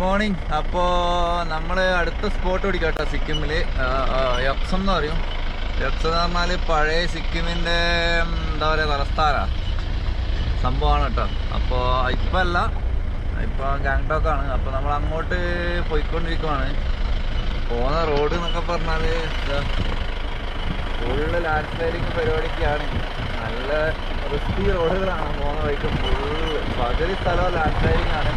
Morning അപ്പോൾ നമ്മൾ അടുത്ത സ്പോട്ട് പിടിക്കാം കേട്ടോ സിക്കിമിൽ യക്സം എന്ന് പറയും. യക്സം എന്ന് പറഞ്ഞാൽ പഴയ സിക്കിമിന്റെ എന്താ പറയുക തലസ്ഥാന. സംഭവമാണ് കേട്ടോ അപ്പോൾ ഇപ്പം അല്ല ഇപ്പോൾ ഗാങ്ടോക്കാണ് അപ്പോൾ നമ്മൾ അങ്ങോട്ട് പോയിക്കൊണ്ടിരിക്കുവാണ്. പോകുന്ന റോഡ് എന്നൊക്കെ പറഞ്ഞാൽ ഫുള്ള് ലാൻഡ് സ്ലൈഡിങ് പരിപാടിക്കാണ് നല്ല റിസ്കി റോഡുകളാണ് പോകുന്ന വഴിക്ക് ഫുള്ള് പകുതി സ്ഥലം ലാൻഡ് സ്ലൈഡിങ് ആണ്.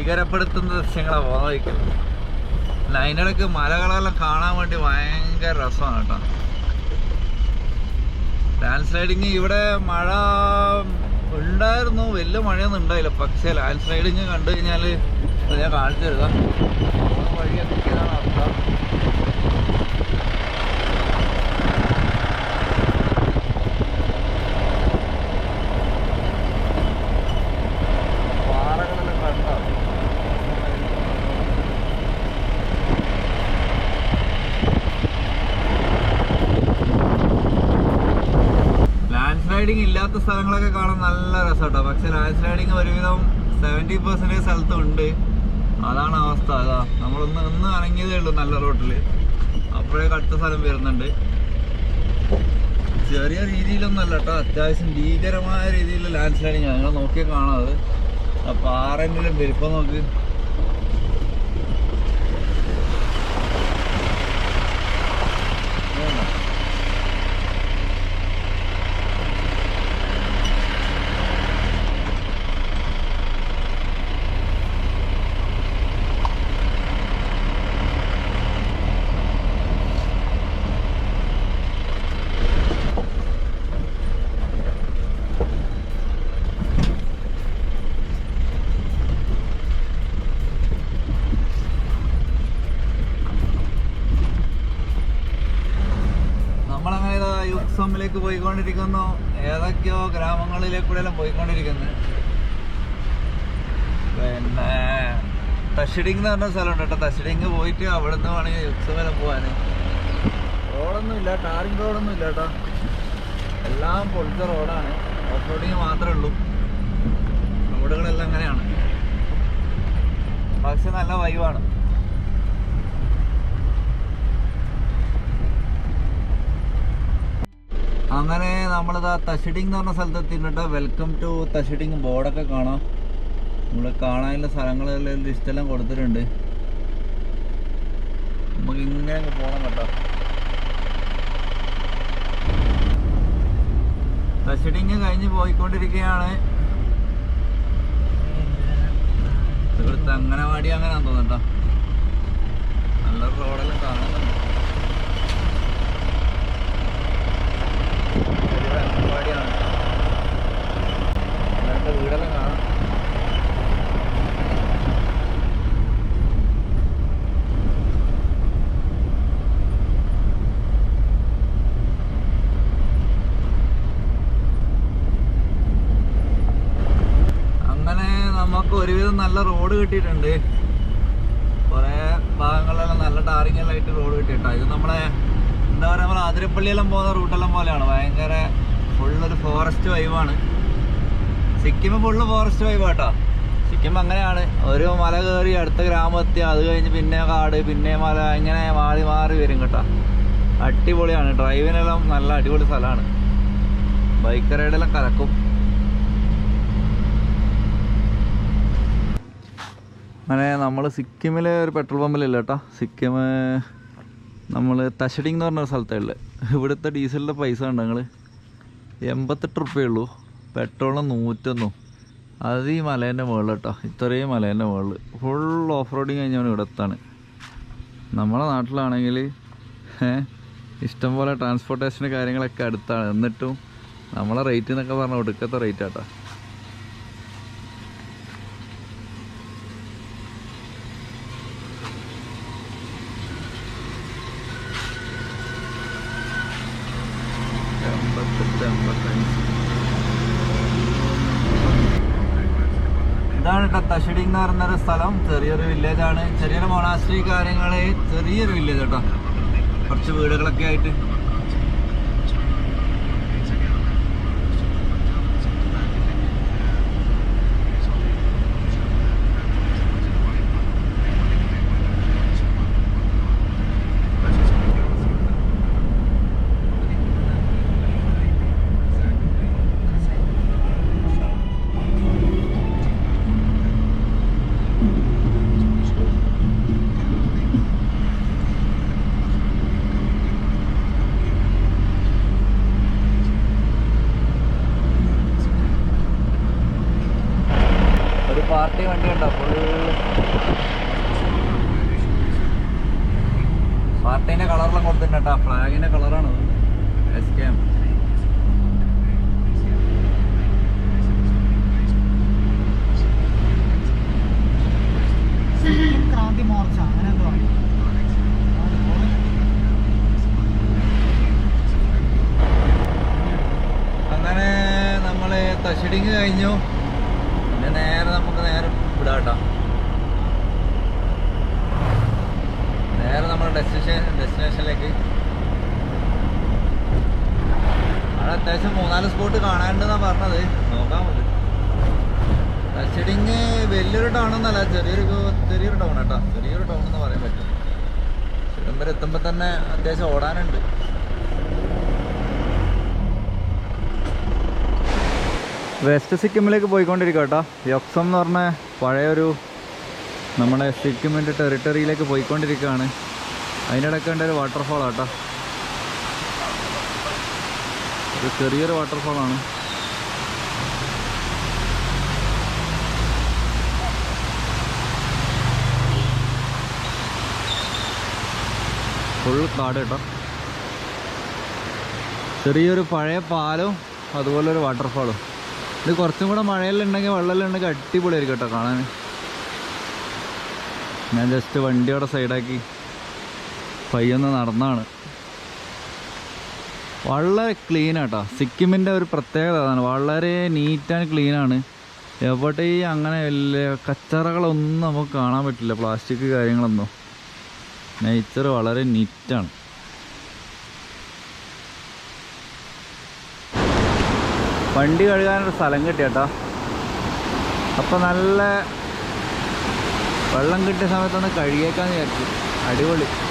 ഭീകരപ്പെടുത്തുന്ന ദൃശ്യങ്ങളാണ് പോകുന്ന അതിനിടയ്ക്ക് മലകളെല്ലാം കാണാൻ വേണ്ടി ഭയങ്കര രസമാണ് കേട്ടോ. ലാൻഡ് സ്ലൈഡിങ് ഇവിടെ മഴ ഉണ്ടായിരുന്നു. വലിയ മഴയൊന്നും ഉണ്ടായില്ല. പക്ഷേ ലാൻഡ് സ്ലൈഡിങ് കണ്ടു കഴിഞ്ഞാൽ ഞാൻ കാണിച്ചു തരുക പോകുന്ന വഴിയൊക്കെ ഇതാണ് അവസ്ഥ പാറകളെല്ലാം കണ്ടോ ലാൻഡ് സ്ലൈഡിങ് ഇല്ലാത്ത സ്ഥലങ്ങളൊക്കെ കാണാൻ നല്ല രസമാട്ടോ പക്ഷെ ലാൻഡ് സ്ലൈഡിങ് ഒരുവിധം സെവന്റി പെർസെന്റേജ് സ്ഥലത്തും ഉണ്ട് അതാണ് അവസ്ഥ. അതാ നമ്മളൊന്ന് ഒന്ന് അനങ്ങിയതേ ഉള്ളൂ നല്ല റോട്ടിൽ അപ്പോഴേക്ക് അടുത്ത സ്ഥലം വരുന്നുണ്ട്. ചെറിയ രീതിയിലൊന്നല്ല കേട്ടോ അത്യാവശ്യം ഭീകരമായ രീതിയിലുള്ള ലാൻഡ് സ്ലൈഡിങ് ഞങ്ങൾ നോക്കിയാൽ കാണാതെ ആ ആരെങ്കിലും വലിപ്പം നോക്ക്. യുക്സമിലേക്ക് പോയിക്കൊണ്ടിരിക്കുന്നു. ഏതൊക്കെയോ ഗ്രാമങ്ങളിലേക്കൂടെ എല്ലാം പോയിക്കൊണ്ടിരിക്കുന്നത് പിന്നെ തഷിഡിങ് എന്ന് പറഞ്ഞ സ്ഥലമുണ്ട് കേട്ടോ. തഷിഡിങ് പോയിട്ട് അവിടെ നിന്ന് വേണമെങ്കിൽ യുക്സ് വരെ പോവാൻ. റോഡൊന്നും ഇല്ല ടാറിങ് റോഡൊന്നും ഇല്ല കേട്ടോ. എല്ലാം പൊളിച്ച റോഡാണ്. ഓഫ് റോഡിങ് മാത്രമേ ഉള്ളൂ. റോഡുകളെല്ലാം അങ്ങനെയാണ്. പക്ഷെ നല്ല വൈവാണ് അങ്ങനെ നമ്മളിതാ തഷിഡിങ് എന്ന് പറഞ്ഞ സ്ഥലത്ത് എത്തിയിട്ടുണ്ട്. വെൽക്കം ടു തഷിഡിങ് ബോർഡൊക്കെ കാണാം. നമ്മൾ കാണാനുള്ള സ്ഥലങ്ങളെല്ലാം ലിസ്റ്റ് എല്ലാം കൊടുത്തിട്ടുണ്ട്. നമുക്ക് ഇങ്ങനെ പോകണം കേട്ടോ. തഷിഡിങ് കഴിഞ്ഞ് പോയിക്കൊണ്ടിരിക്കുകയാണ്. ഇവിടുത്തെ വാടി അങ്ങനെ തോന്നുന്നുട്ടോ നല്ല റോഡെല്ലാം കാണുന്നുണ്ട്. വീടെല്ലാം കാണാം ഒരുവിധം നല്ല റോഡ് കിട്ടിയിട്ടുണ്ട്. കുറേ ഭാഗങ്ങളിലെല്ലാം നല്ല ടാറിങ്ങെല്ലാം ആയിട്ട് റോഡ് കിട്ടിയിട്ടാണ് ഇത് നമ്മളെ എന്താ പറയുക നമ്മൾ അതിരപ്പള്ളിയെല്ലാം പോകുന്ന റൂട്ടെല്ലാം പോലെയാണ്. ഭയങ്കര ഫുള്ളൊരു ഫോറസ്റ്റ് വൈവാണ് സിക്കിം ഫുള്ള് ഫോറസ്റ്റ് വൈബ് കേട്ടോ സിക്കിം അങ്ങനെയാണ്. ഒരു മല കയറി അടുത്ത ഗ്രാമത്തി അത് കഴിഞ്ഞ് പിന്നെ കാട് പിന്നെ മല ഇങ്ങനെ മാറി മാറി വരും കേട്ടോ. അടിപൊളിയാണ്. ഡ്രൈവിനെല്ലാം നല്ല അടിപൊളി സ്ഥലമാണ്. ബൈക്ക് റൈഡെല്ലാം കലക്കും. അങ്ങനെ നമ്മൾ സിക്കിമിലെ ഒരു പെട്രോൾ പമ്പിലില്ല കേട്ടോ. സിക്കിം നമ്മൾ തശടി എന്ന് പറഞ്ഞ സ്ഥലത്തുള്ളത് ഇവിടുത്തെ ഡീസലിന്റെ പൈസ ഉണ്ട് ഞങ്ങൾ എൺപത്തെട്ട് റുപ്യേ ഉള്ളൂ. പെട്രോളിന് നൂറ്റൊന്നും. അത് ഈ മലേന്റെ മുകളിൽ കേട്ടോ. ഇത്രയും മലേന്റെ മുകളിൽ ഫുൾ ഓഫ് റോഡിങ് കഴിഞ്ഞാണ് ഇവിടെ എത്താണ്? നമ്മളെ നാട്ടിലാണെങ്കിൽ ഇഷ്ടംപോലെ ട്രാൻസ്പോർട്ടേഷന്റെ കാര്യങ്ങളൊക്കെ അടുത്താണ്. എന്നിട്ടും നമ്മളെ റേറ്റ് എന്നൊക്കെ പറഞ്ഞാൽ ഒടുക്കത്തെ റേറ്റ് ഇതാണ് കേട്ടോ തഷഡിങ് എന്ന് പറഞ്ഞൊരു സ്ഥലം. ചെറിയൊരു വില്ലേജ് ആണ്. ചെറിയൊരു മൊണാസ്ട്രി കാര്യങ്ങളെ ചെറിയൊരു വില്ലേജ് കേട്ടോ. കുറച്ച് വീടുകളൊക്കെ ആയിട്ട്. വണ്ടി കണ്ടോ? ഫുള്ള് പാർട്ടീന്റെ കളറിലും കൊടുത്തിട്ടുണ്ട് കേട്ടോ. ഫ്ലാഗിന്റെ കളറാണ് ഡെസ്റ്റിനേഷൻ ഡെസ്റ്റിനേഷനിലേക്ക് അവിടെ അത്യാവശ്യം മൂന്നാൽ സ്പോട്ട് കാണാനുണ്ടെന്നാണ് പറഞ്ഞത്. നോക്കാൻ മതി തച്ചിടിങ് വലിയൊരു ടൗൺ ഒന്നല്ല ചെറിയൊരു ചെറിയൊരു ടൗൺ കേട്ടോ ചെറിയൊരു ടൗൺ എന്ന് പറയാൻ പറ്റും. ചിദംബരം എത്തുമ്പോൾ തന്നെ അത്യാവശ്യം ഓടാനുണ്ട്. വെസ്റ്റ് സിക്കിമിലേക്ക് പോയിക്കൊണ്ടിരിക്കുക കേട്ടോ യക്സം എന്ന് പറഞ്ഞ പഴയൊരു നമ്മുടെ സിക്കിമിന്റെ ടെറിട്ടറിയിലേക്ക് പോയിക്കൊണ്ടിരിക്കുകയാണ് അതിന്റെ ഇടയ്ക്ക് ഉണ്ട് ഒരു വാട്ടർഫോൾ ആട്ടോ. ഒരു ചെറിയൊരു വാട്ടർഫോളാണ് ഫുൾ കാട് കേട്ടോ. ചെറിയൊരു പഴയ പാലും അതുപോലെ ഒരു വാട്ടർഫാളും ഇത് കുറച്ചും കൂടെ മഴയിലുണ്ടെങ്കിൽ ഉണ്ടെങ്കിൽ അടിപൊളിയായിരിക്കും കേട്ടോ കാണാൻ. ഞാൻ ജസ്റ്റ് വണ്ടിയുടെ സൈഡാക്കി പയ്യൊന്ന് നടന്നാണ്. വളരെ ക്ലീൻ ആട്ടോ. സിക്കിമിന്റെ ഒരു പ്രത്യേകത അതാണ്. വളരെ നീറ്റ് ആൻഡ് ക്ലീനാണ് എവിടെയും അങ്ങനെ വലിയ കച്ചറകളൊന്നും നമുക്ക് കാണാൻ പറ്റില്ല. പ്ലാസ്റ്റിക് കാര്യങ്ങളൊന്നും. നേച്ചർ വളരെ നീറ്റാണ് വണ്ടി കഴുകാനൊരു സ്ഥലം കിട്ടി കേട്ടോ അപ്പോൾ നല്ല വെള്ളം കിട്ടിയ സമയത്തൊന്ന് കഴുകിയേക്കാന്ന് വിചാരിച്ചു. അടിപൊളി.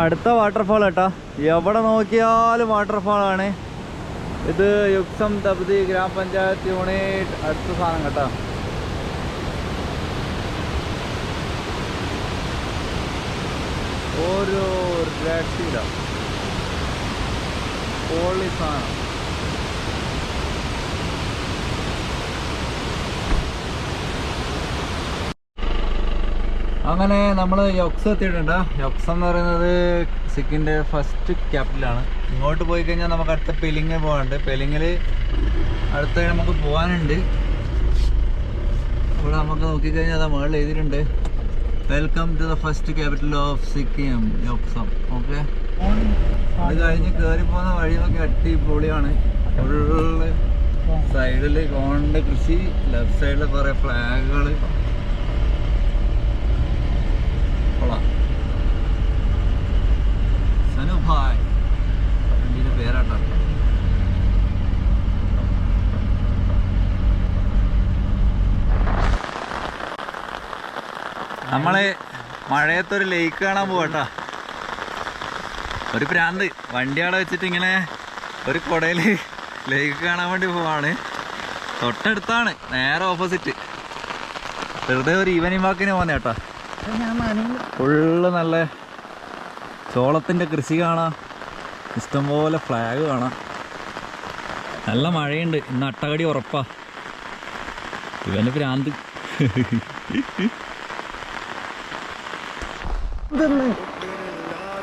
അടുത്ത വാട്ടർഫാൾ കേട്ടോ എവിടെ നോക്കിയാലും വാട്ടർഫാൾ ആണ്. ഇത് യുക്സം തപതി ഗ്രാമപഞ്ചായത്ത് യൂണിറ്റ് അടുത്ത സാധനം കേട്ടോ. ഓരോ രക്ഷയില്ല പൊളി സാധനം. അങ്ങനെ നമ്മൾ യൊക്സ് എത്തിയിട്ടുണ്ട്. യൊക്സ് എന്ന് പറയുന്നത് സിക്കിന്റെ ഫസ്റ്റ് ക്യാപിറ്റലാണ് ഇങ്ങോട്ട് പോയി കഴിഞ്ഞാൽ നമുക്ക് അടുത്ത പെലിങ് പോകാനുണ്ട് പെലിങ്ങിൽ അടുത്ത നമുക്ക് പോകാനുണ്ട് ഇവിടെ നമുക്ക് നോക്കിക്കഴിഞ്ഞാൽ അതാ മുകളിൽ എഴുതിയിട്ടുണ്ട്. Welcome to the first capital of Sikkim Yuksom okay അത് കഴിഞ്ഞ് കയറി പോകുന്ന വഴിയൊക്കെ അടിപൊളിയാണ്. ഫുള്ള് സൈഡിൽ കോണിന്റെ കൃഷി ലെഫ്റ്റ് സൈഡിൽ കുറേ ഫ്ലാഗുകൾ സനുഭായ് വണ്ടിയുടെ പേരാട്ടോ. നമ്മൾ മഴയത്തൊരു ലേക്ക് കാണാൻ പോവാട്ടോ. ഒരു പ്രാന്ത്. വണ്ടി അവിടെ വെച്ചിട്ട് ഇങ്ങനെ ഒരു കുടയിൽ ലേക്ക് കാണാൻ വേണ്ടി പോവാണ്. തൊട്ടടുത്താണ് നേരെ ഓപ്പോസിറ്റ് വെറുതെ ഒരു ഈവനിങ് വാക്കിന് കേട്ടോ നനഞ്ഞു. ഫുള്ള് നല്ല ചോളത്തിന്റെ കൃഷി കാണാം. ഇഷ്ടംപോലെ ഫ്ലാഗ് കാണാം. നല്ല മഴയുണ്ട്. ഇന്ന് അട്ടകടി ഉറപ്പാ. ഇവന് ഭ്രാന്ത്.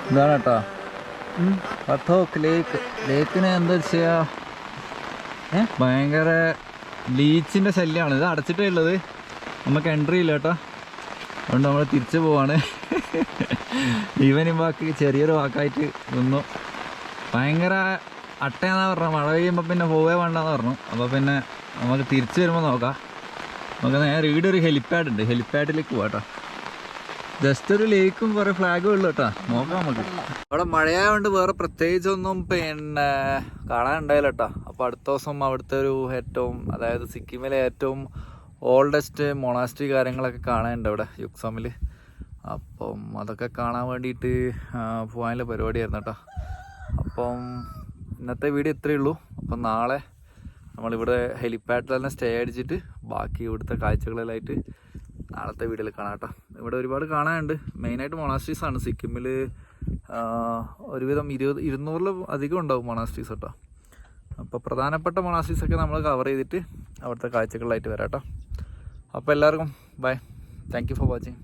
എന്താണ് കേട്ടോ. പത്തോക്ക് ലേക്ക് ലേക്കിന് എന്താ ചെയ്യാ? ഭയങ്കര ലീച്ചിന്റെ ശല്യമാണ് ഇത് അടച്ചിട്ടേ ഉള്ളത്. നമുക്ക് എൻട്രി ഇല്ല കേട്ടോ. അതുകൊണ്ട് നമ്മൾ തിരിച്ചു പോവാണ്. ഈവനിങ് വാക്ക് ചെറിയൊരു വാക്കായിട്ട് നിന്നു. ഭയങ്കര അട്ടയാന്നാ പറഞ്ഞു മഴ പെയ്യുമ്പോൾ പിന്നെ പോവേ വേണ്ടെന്ന് പറഞ്ഞു. അപ്പോൾ പിന്നെ നമുക്ക് തിരിച്ചു വരുമ്പോൾ നോക്കാം. നമുക്ക് നേരെ ഇവിടെ ഒരു ഹെലിപ്പാഡ് ഉണ്ട്. ഹെലിപ്പാഡിലേക്ക് പോവാട്ടോ ജസ്റ്റ് ഒരു ലേക്കും കുറേ ഫ്ലാഗും ഉള്ളു കേട്ടോ. നോക്കാം നമുക്ക്. അവിടെ മഴയായതുകൊണ്ട് വേറെ പ്രത്യേകിച്ചൊന്നും പിന്നെ കാണാൻ ഉണ്ടായില്ല കേട്ടോ. അപ്പോൾ അടുത്ത ദിവസം അവിടുത്തെ ഒരു ഏറ്റവും അതായത് സിക്കിമിലെ ഏറ്റവും ഓൾഡസ്റ്റ് മൊണാസ്ട്രി കാര്യങ്ങളൊക്കെ കാണാനുണ്ട് അവിടെ യുക്സമിൽ അപ്പം അതൊക്കെ കാണാൻ വേണ്ടിയിട്ട് പോകാനുള്ള പരിപാടിയായിരുന്നു കേട്ടോ. അപ്പം ഇന്നത്തെ വീഡിയോ ഇത്രയേ ഉള്ളൂ. അപ്പം നാളെ നമ്മളിവിടെ ഹെലിപ്പാഡിൽ തന്നെ സ്റ്റേ അടിച്ചിട്ട് ബാക്കി ഇവിടുത്തെ കാഴ്ചകളിലായിട്ട് നാളത്തെ വീഡിയോയിൽ കാണാം കേട്ടോ. ഇവിടെ ഒരുപാട് കാണാനുണ്ട്. മെയിനായിട്ട് മൊണാസ്ട്രീസ് ആണ് സിക്കിമിൽ ഒരുവിധം ഇരുപത് ഇരുന്നൂറിൽ അധികം ഉണ്ടാവും മൊണാസ്ട്രീസ് കേട്ടോ. അപ്പോൾ പ്രധാനപ്പെട്ട മൊണാസ്ട്രീസ് ഒക്കെ നമ്മൾ കവർ ചെയ്തിട്ട് അവിടുത്തെ കാഴ്ചകളിലായിട്ട് വരാം കേട്ടോ. അപ്പോൾ എല്ലാവർക്കും ബൈ താങ്ക് ഫോർ വാച്ചിങ്